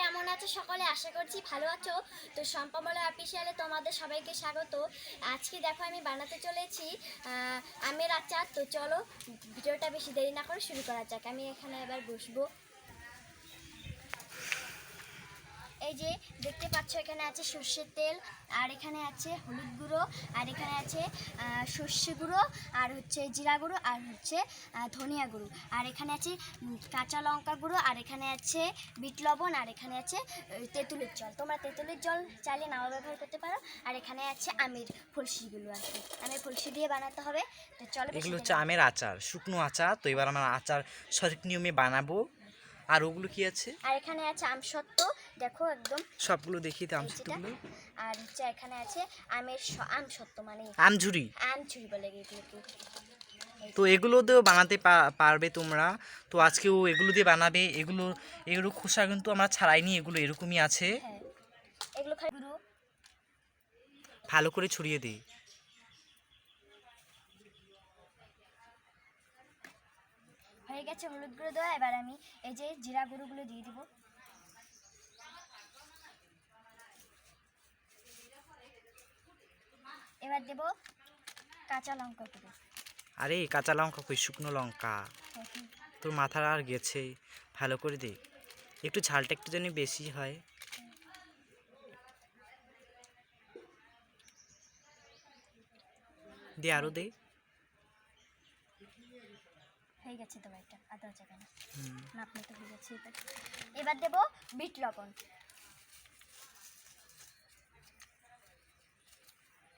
কেমন আছো? সকলে আশা করছি ভালো আছো। তো সম্পামলা অফিসিয়ালে তোমাদের সবাইকে স্বাগত। আজকে দেখো আমি বানাতে চলেছি আমের আচার। তো চলো, ভিডিওটা বেশি দেরি না করে শুরু করা যাক। আমি এখানে এবার বসবো। এই যে দেখতে পাচ্ছ এখানে আছে সর্ষের তেল আর এখানে আছে হলুদ গুঁড়ো আর এখানে আছে সর্ষে গুঁড়ো আর হচ্ছে জিরা গুঁড়ো আর হচ্ছে ধনিয়া গুঁড়ো। আর এখানে আছে কাঁচা লঙ্কা গুঁড়ো আর এখানে আছে বিট লবণ আর এখানে আছে তেঁতুলের জল। তোমরা তেঁতুলের জল চাইলে নাও ব্যবহার করতে পারো। আর এখানে আছে আমের ফলসিগুলো কি। আমের ফলসি দিয়ে বানাতে হবে। তো চলো এগুলো হচ্ছে আমের আচার শুকনো আচার। তো এবার আমরা আচার সঠিক নিয়মে বানাবো। আর ওগুলো কি আছে? আর এখানে আছে আমসত্ত্ব দেখো একদম সবগুলো দেখিয়ে এই যেটা। আর হচ্ছে এখানে আছে আমের স- আমসত্ত্ব মানে আমঝুরি। আম চুরি বলে এগুলোকে তো এগুলো দিয়েও বানাতে পারবে তোমরা। তো আজকেও এগুলো দিয়ে বানাবে। এগুলো এগুলো খোসা কিন্তু আমরা ছাড়াইনি এগুলো এরকমই আছে। হ্যাঁ এগুলো ভালো করে ছড়িয়ে দিই হয়ে গেছে হলুদ গুঁড়ো দেওয়া। এবার আমি এই যে জিরা গুঁড়োগুলো দিয়ে দিব। এবার দেব কাঁচা লঙ্কা গুঁড়ো আরে কাঁচা লঙ্কা কই? শুকনো লঙ্কা। তোর মাথার আর গেছে। ভালো করে দে। একটু ঝালটা একটু জানি বেশি হয়। দে আরও দে। হয়ে গেছে তো একটা। আদা জায়গা না। নাপ মতো হয়ে গেছে এবার দেব বিট লবণ।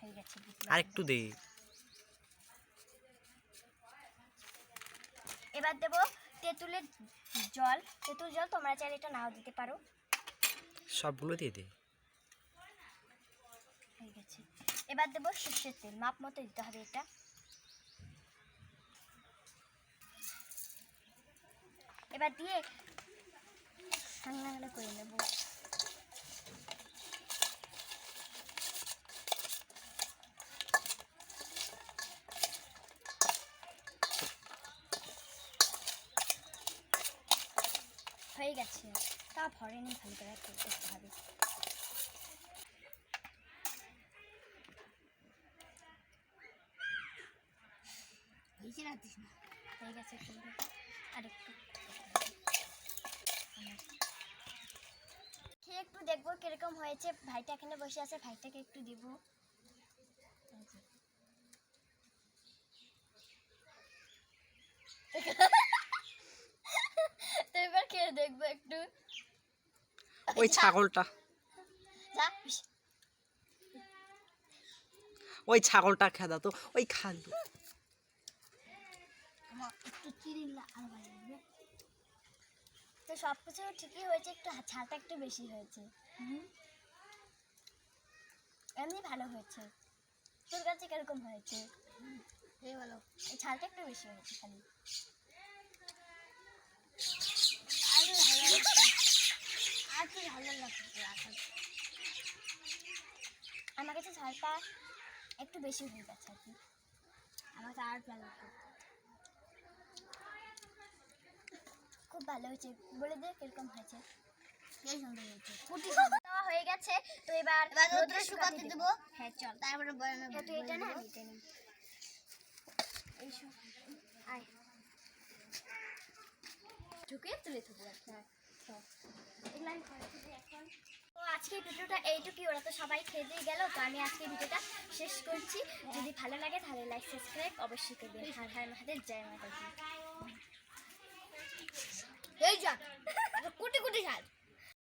হয়ে গেছে আর একটু দে এবার দেব তেঁতুলের জল। তেঁতুল জল তোমরা চাইলে এটা নাও দিতে পারো। সবগুলো দিয়ে দে হয়ে গেছে। এবার দেবো সর্ষের তেল। মাপ মতো দিতে হবে এটা। এবার দিয়ে রান্নাগুলো করে নেব। হয়ে গেছে। তা ভরেনি ভালো করে করতে হবে। একটু দেখব কীরকম হয়েছে। ভাইটা এখানে বসে আছে, ভাইটাকে একটু দিব যে। তো এবার খেয়ে দেখব একটু ওই ছাগলটা। ওই ছাগলটা খেদা তো ওই লাগবে। তো সব কিছু ঠিকই হয়েছে একটু ঝালটা একটু বেশি হয়েছে। এমনি ভালো হয়েছে। তোর কাছে কীরকম হয়েছে? এই ঝালটা একটু বেশি হয়েছে খালি আরও ভালো লাগছে। আর একটু ভালো লাগছে এখন। ঝালটা একটু বেশি হয়ে গেছে আর কি। আমার কাছে আর লাগছে খুব ভালো হয়েছে। বলে দে কীরকম হয়েছে। বেশ সুন্দর হয়েছে। ফুটি দেওয়া হয়ে গেছে। তো এবার রোদ্রে শুকাতে দেব। হ্যাঁ চল। তারপরে তুই এটা না? আমি এটা নিই আয়। ঢুকে তুলে থবো হ্যাঁ হ্যাঁ আজকে ভিডিওটা এইটুকুই, ওরা তো সবাই খেয়ে দিয়ে গেল, তো আমি আজকে ভিডিওটা শেষ করছি। যদি ভালো লাগে তাহলে লাইক সাবস্ক্রাইব অবশ্যই করবে। হার হার মাহাদের জয় মাতা এই যা, কোটি কোটি হার